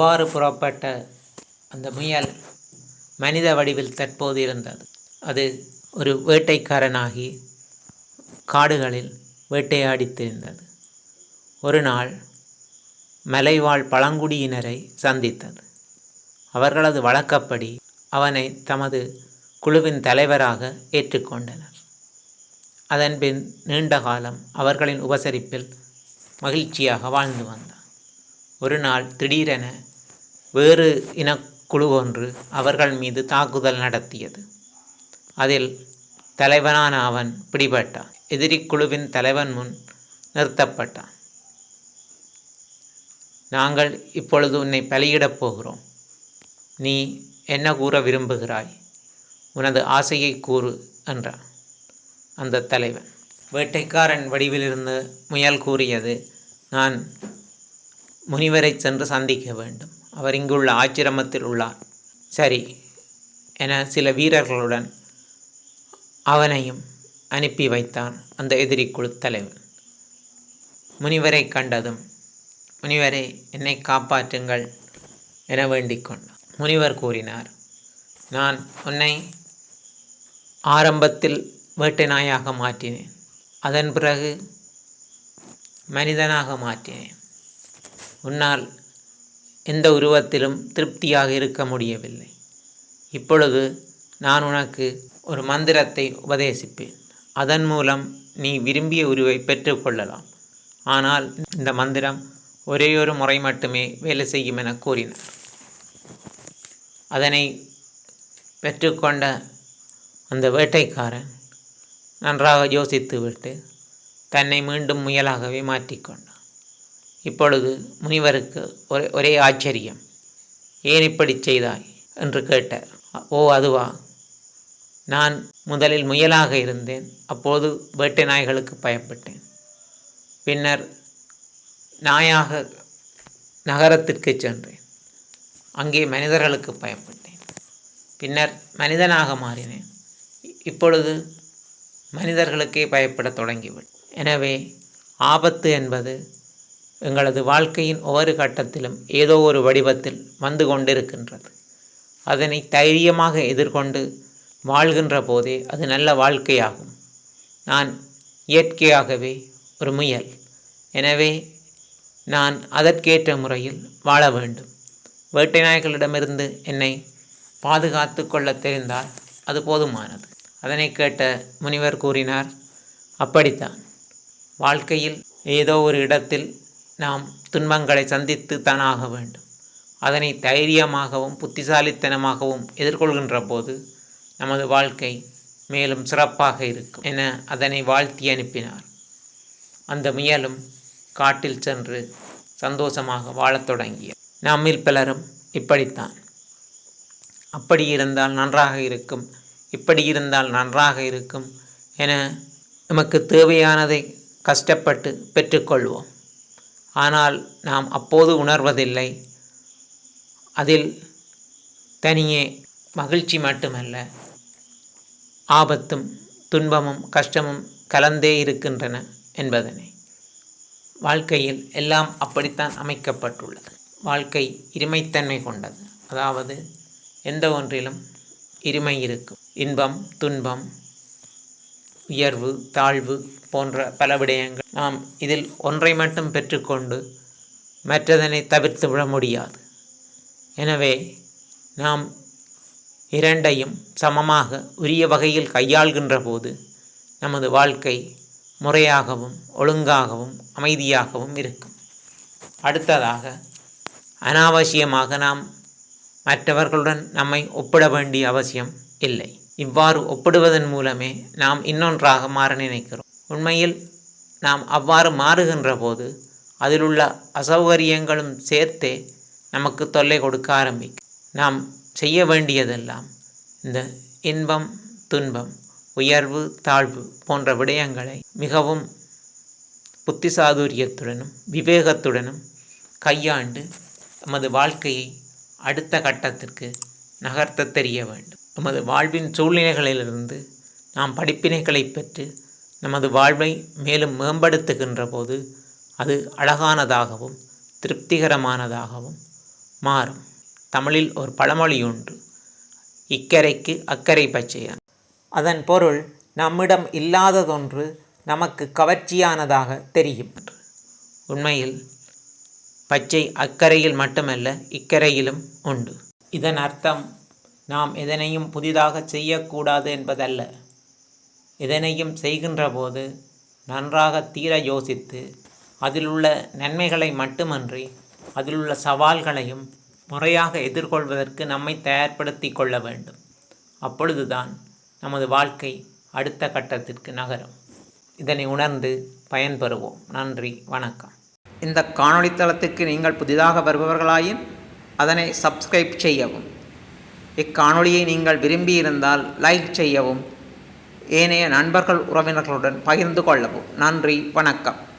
அவ்வாறு புறப்பட்ட அந்த முயல் மனித வடிவில் தற்போது இருந்தது. அது ஒரு வேட்டைக்காரனாகி காடுகளில் வேட்டையாடித்திருந்தது. ஒரு நாள் மலைவாழ் பழங்குடியினரை சந்தித்தது. அவர்களது வழக்கப்படி அவனை தமது குழுவின் தலைவராக ஏற்றுக்கொண்டனர். அதன்பின் நீண்ட காலம் அவர்களின் உபசரிப்பில் மகிழ்ச்சியாக வாழ்ந்து வந்தான். ஒரு நாள் திடீரென வேறு இனக்குழு ஒன்று அவர்கள் மீது தாக்குதல் நடத்தியது. அதில் தலைவனான அவன் பிடிபட்டான். எதிரி குழுவின் தலைவன் முன் நிறுத்தப்பட்டான். நாங்கள் இப்பொழுது உன்னை பலியிடப் போகிறோம். நீ என்ன கூற விரும்புகிறாய்? உனது ஆசையை கூறு என்றான் அந்த தலைவன். வேட்டைக்காரன் வடிவிலிருந்து முயல் கூறியது நான் முனிவரை சென்று சந்திக்க வேண்டும். அவர் இங்குள்ள ஆச்சிரமத்தில் உள்ளார். சரி என சில வீரர்களுடன் அவனையும் அனுப்பி வைத்தான் அந்த எதிரி குழு தலைவன். முனிவரை கண்டதும் முனிவரை என்னை காப்பாற்றுங்கள் என வேண்டிக் கொண்டார் முனிவர் கூறினார் நான் உன்னை ஆரம்பத்தில் வேட்டை நாயாக மாற்றினேன். அதன் பிறகு மனிதனாக மாற்றினேன். உன்னால் எந்த உருவத்திலும் திருப்தியாக இருக்க முடியவில்லை. இப்பொழுது நான் உனக்கு ஒரு மந்திரத்தை உபதேசிப்பேன். அதன் மூலம் நீ விரும்பிய உருவை பெற்றுக்கொள்ளலாம் ஆனால் இந்த மந்திரம் ஒரே ஒரு முறை மட்டுமே வேலை செய்யும் என கூறினார். அதனை பெற்றுக்கொண்ட அந்த வேட்டைக்காரன் நன்றாக யோசித்துவிட்டு தன்னை மீண்டும் முயலாகவே மாற்றிக்கொண்டான். இப்பொழுது முனிவருக்கு ஒரே ஒரே ஆச்சரியம். ஏன் இப்படி செய்தாய்? என்று கேட்டார். ஓ அதுவா? நான் முதலில் முயலாக இருந்தேன். அப்போது வேட்டை நாய்களுக்கு பயப்பட்டேன். பின்னர் நாயாக நகரத்திற்கு சென்றேன். அங்கே மனிதர்களுக்கு பயப்பட்டேன். பின்னர் மனிதனாக மாறினேன். இப்பொழுது மனிதர்களுக்கே பயப்பட தொடங்கிவிட்டேன். எனவே ஆபத்து என்பது எங்களது வாழ்க்கையின் ஒவ்வொரு கட்டத்திலும் ஏதோ ஒரு வடிவத்தில் வந்து கொண்டிருக்கின்றது. அதனை தைரியமாக எதிர்கொண்டு வாழ்கின்ற போதே அது நல்ல வாழ்க்கையாகும். நான் இயற்கையாகவே ஒரு முயல். எனவே நான் அதற்கேற்ற முறையில் வாழ வேண்டும். வேட்டை நாய்களிடமிருந்து என்னை பாதுகாத்து கொள்ள தெரிந்தால் அது போதுமானது. அதனை கேட்ட முனிவர் கூறினார் அப்படித்தான். வாழ்க்கையில் ஏதோ ஒரு இடத்தில் நாம் துன்பங்களை சந்தித்து தான் ஆக வேண்டும். அதனை தைரியமாகவும் புத்திசாலித்தனமாகவும் எதிர்கொள்கின்ற போது நமது வாழ்க்கை மேலும் சிறப்பாக இருக்கும் என அதனை வாழ்த்தி அனுப்பினார். அந்த முயலும் காட்டில் சென்று சந்தோஷமாக வாழத் தொடங்கிய நம்மில் பலரும் இப்படித்தான். அப்படி இருந்தால் நன்றாக இருக்கும் இப்படி இருந்தால் நன்றாக இருக்கும் என நமக்கு தேவையானதை கஷ்டப்பட்டு பெற்றுக்கொள்வோம். ஆனால் நாம் அப்போது உணர்வதில்லை. அதில் தனியே மகிழ்ச்சி மட்டுமல்ல ஆபத்தும் துன்பமும் கஷ்டமும் கலந்தே இருக்கின்றன என்பதனை. வாழ்க்கையில் எல்லாம் அப்படித்தான் அமைக்கப்பட்டுள்ளது. வாழ்க்கை இருமைத்தன்மை கொண்டது. அதாவது எந்த ஒன்றிலும் இருமை இருக்கும். இன்பம் துன்பம் உயர்வு தாழ்வு போன்ற பல விடயங்கள் நாம் இதில் ஒன்றை மட்டும் பெற்றுக்கொண்டு மற்றதனை தவிர்த்து விட முடியாது. எனவே நாம் இரண்டையும் சமமாக உரிய வகையில் கையாள்கின்ற போது நமது வாழ்க்கை முறையாகவும் ஒழுங்காகவும் அமைதியாகவும் இருக்கும். அடுத்ததாக அனாவசியமாக நாம் மற்றவர்களுடன் நம்மை ஒப்பிட வேண்டிய அவசியம் இல்லை. இவ்வாறு ஒப்பிடுவதன் மூலமே நாம் இன்னொன்றாக மாற நினைக்கிறோம். உண்மையில் நாம் அவ்வாறு மாறுகின்ற போது அதில் உள்ள அசௌகரியங்களும் சேர்த்தே நமக்கு தொல்லை கொடுக்க ஆரம்பிக்கும். நாம் செய்ய வேண்டியதெல்லாம் இந்த இன்பம் துன்பம் உயர்வு தாழ்வு போன்ற விடயங்களை மிகவும் புத்திசாதுரியத்துடனும் விவேகத்துடனும் கையாண்டு நமது வாழ்க்கையை அடுத்த கட்டத்திற்கு நகர்த்த தெரிய வேண்டும். நமது வாழ்வின் சூழ்நிலைகளிலிருந்து நாம் படிப்பினைகளை பெற்று நமது வாழ்வை மேலும் மேம்படுத்துகின்ற போது அது அழகானதாகவும் திருப்திகரமானதாகவும் மாறும். தமிழில் ஒரு பழமொழி உண்டு. இக்கரைக்கு அக்கறை பச்சையான். அதன் பொருள் நம்மிடம் இல்லாததொன்று நமக்கு கவர்ச்சியானதாக தெரியும். உண்மையில் பச்சை அக்கறையில் மட்டுமல்ல இக்கரையிலும் உண்டு. இதன் அர்த்தம் நாம் எதனையும் புதிதாக செய்யக்கூடாது என்பதல்ல. எதனையும் செய்கின்ற போது நன்றாக தீர யோசித்து அதிலுள்ள நன்மைகளை மட்டுமன்றி அதிலுள்ள சவால்களையும் முறையாக எதிர்கொள்வதற்கு நம்மை தயார்படுத்தி கொள்ள வேண்டும். அப்பொழுதுதான் நமது வாழ்க்கை அடுத்த கட்டத்திற்கு நகரும். இதனை உணர்ந்து பயன்பெறுவோம். நன்றி. வணக்கம். இந்த காணொளி தளத்துக்கு நீங்கள் புதிதாக வருபவர்களாயின் அதனை சப்ஸ்கிரைப் செய்யவும். இக்காணொளியை நீங்கள் விரும்பியிருந்தால் லைக் செய்யவும். ஏனைய நண்பர்கள் உறவினர்களுடன் பகிர்ந்து கொள்ளவும். நன்றி வணக்கம்.